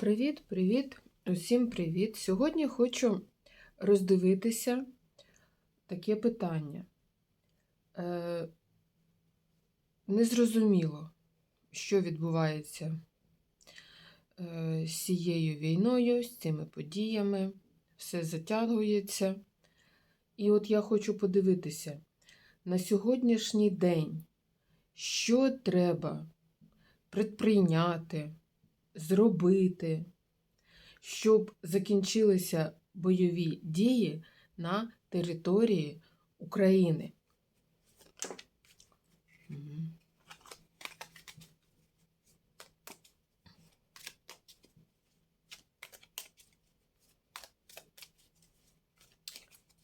Привіт, привіт, усім привіт. Сьогодні хочу роздивитися таке питання. Е, незрозуміло, що відбувається е, з цією війною, з цими подіями, все затягується. І от я хочу подивитися на сьогоднішній день, що треба предприйняти зробити, щоб закінчилися бойові дії на території України.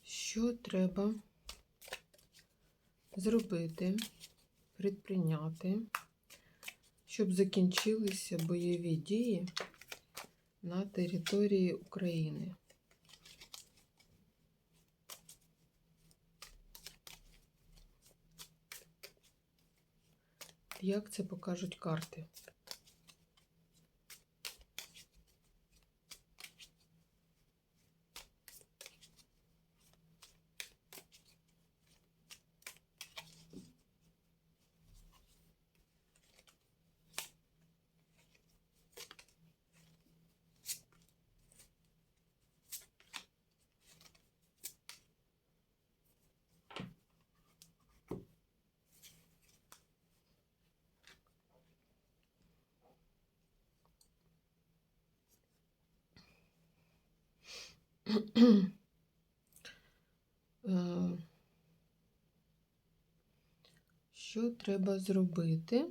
Що треба зробити, предприйняти, щоб закінчилися бойові дії на території України. Як це покажуть карти? Що треба зробити?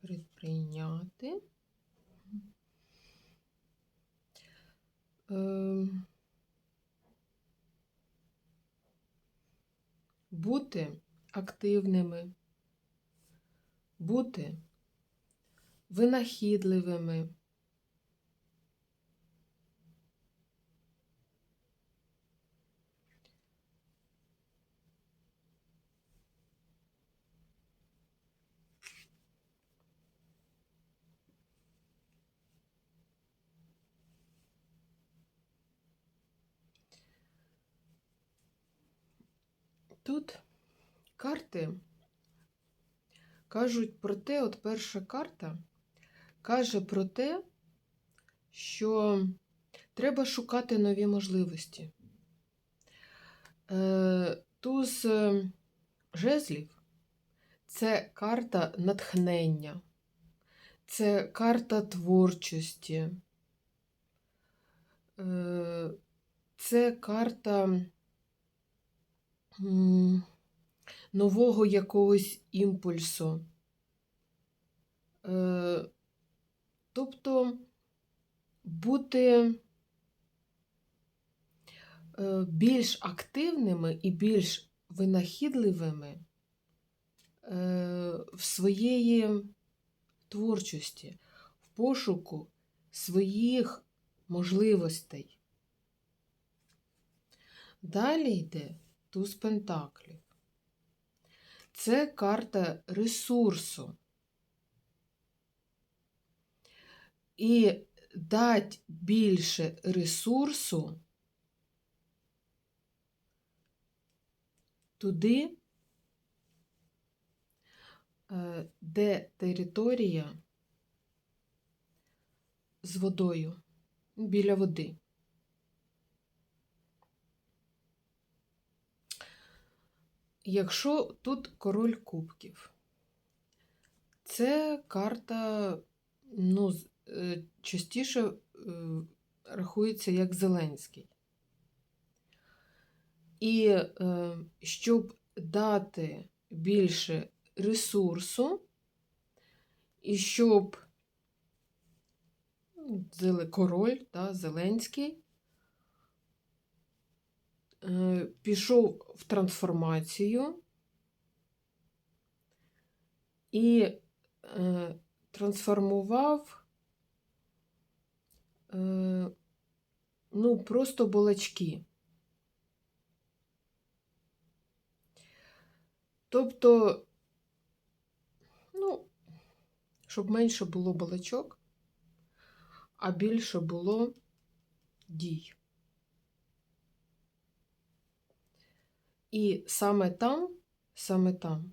Предприйняти. Е, Бути активними, бути винахідливими. Тут карти кажуть про те, от перша карта каже про те, що треба шукати нові можливості. Е, Туз е, жезлів це карта натхнення, це карта творчості, е, це карта нового якогось імпульсу. Е, Тобто бути е, більш активними і більш винахідливими е, в своєї творчості, в пошуку своїх можливостей. Далі йде туз пентаклів. Це карта ресурсу. І дати більше ресурсу туди, е, де територія з водою, біля води. Якщо тут король кубків, це карта, ну, е, частіше е, рахується як Зеленський. І е, щоб дати більше ресурсу, і щоб ну, король, та, Зеленський, пішов в трансформацію і е, трансформував е, ну, просто балачки. Тобто, ну, щоб менше було балачок, а більше було дій. І саме там, саме там,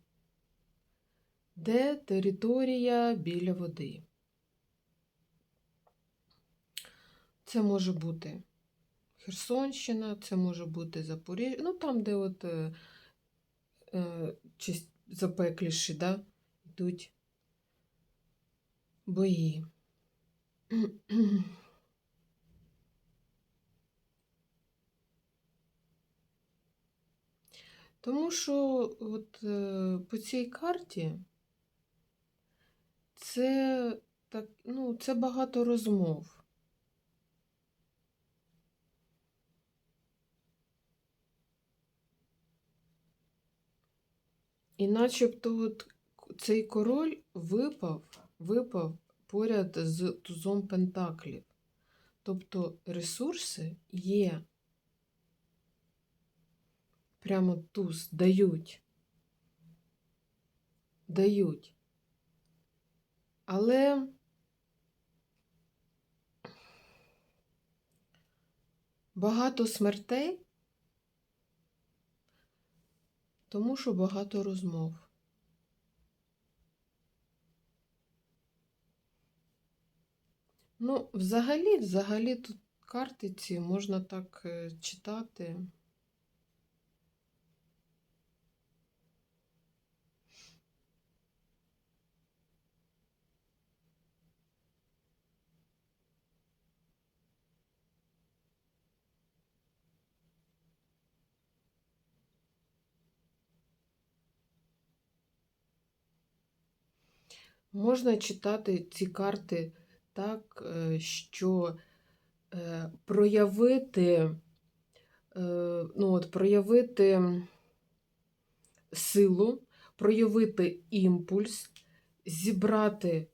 де територія біля води. Це може бути Херсонщина, це може бути Запоріжжя, ну там, де от е, е, запекліші, да, йдуть бої. Тому що от е, по цій карті це так, ну, це багато розмов. І начебто от цей король випав, випав поряд з тузом Пентаклів. Тобто ресурси є. Прямо туз дають. Дають. Але багато смертей, тому що багато розмов. Ну, взагалі, взагалі тут карти ці можна так е, читати. Можна читати ці карти так, е, що е, проявити, е, ну от, проявити силу, проявити імпульс, зібрати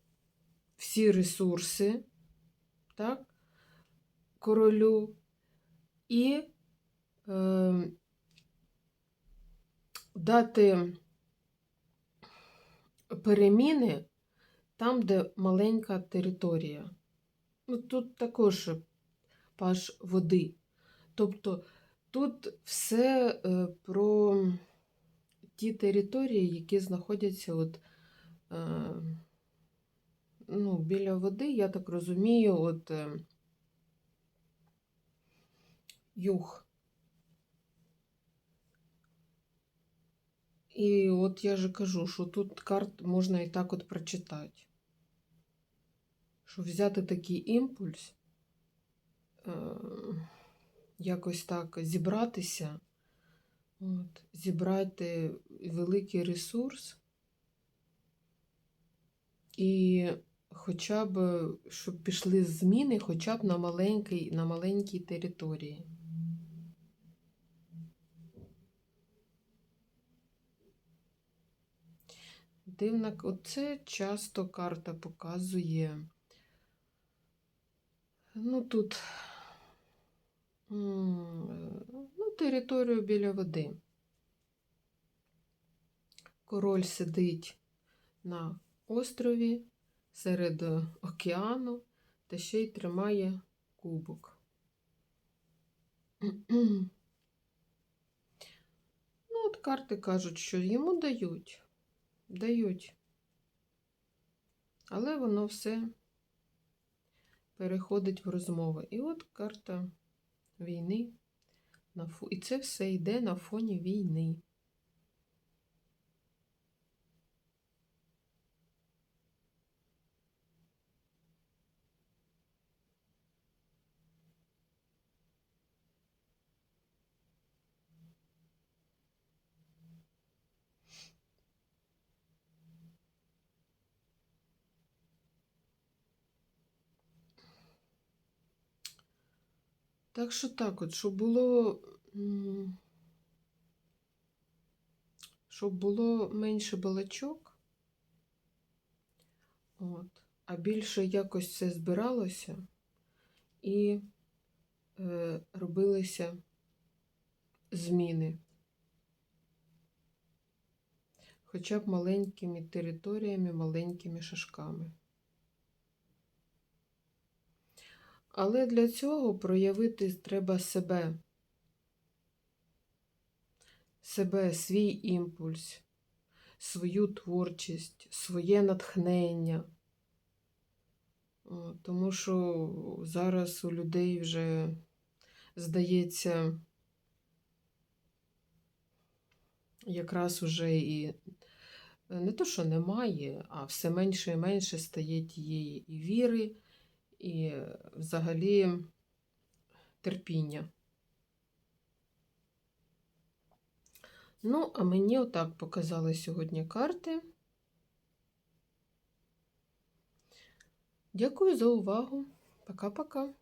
всі ресурси, так, королю і е, дати переміни там, де маленька територія. Ну, тут також паш води. Тобто тут все е, про ті території, які знаходяться от, е, ну, біля води, я так розумію, от е, юг. І от я же кажу, що тут карт можна і так от прочитати. Що взяти такий імпульс, е, якось так зібратися, от, зібрати великий ресурс і хоча б, щоб пішли зміни хоча б на маленькій, на маленькій території. Дивна, оце часто карта показує. Ну, тут ну, територію біля води. Король сидить на острові серед океану та ще й тримає кубок. Ну, от карти кажуть, що йому дають. Дають. Але воно все переходить в розмови. І от карта війни. І це все йде на фоні війни. Так що так, от, щоб було, щоб було менше балачок, от, а більше якось все збиралося і е, робилися зміни. Хоча б маленькими територіями, маленькими шашками. Але для цього проявити треба себе. Себе, свій імпульс, свою творчість, своє натхнення. Тому що зараз у людей вже, здається, якраз уже і не то, що немає, а все менше і менше стає тієї і віри, і взагалі терпіння. Ну, а мені отак показали сьогодні карти. Дякую за увагу. Пока-пока.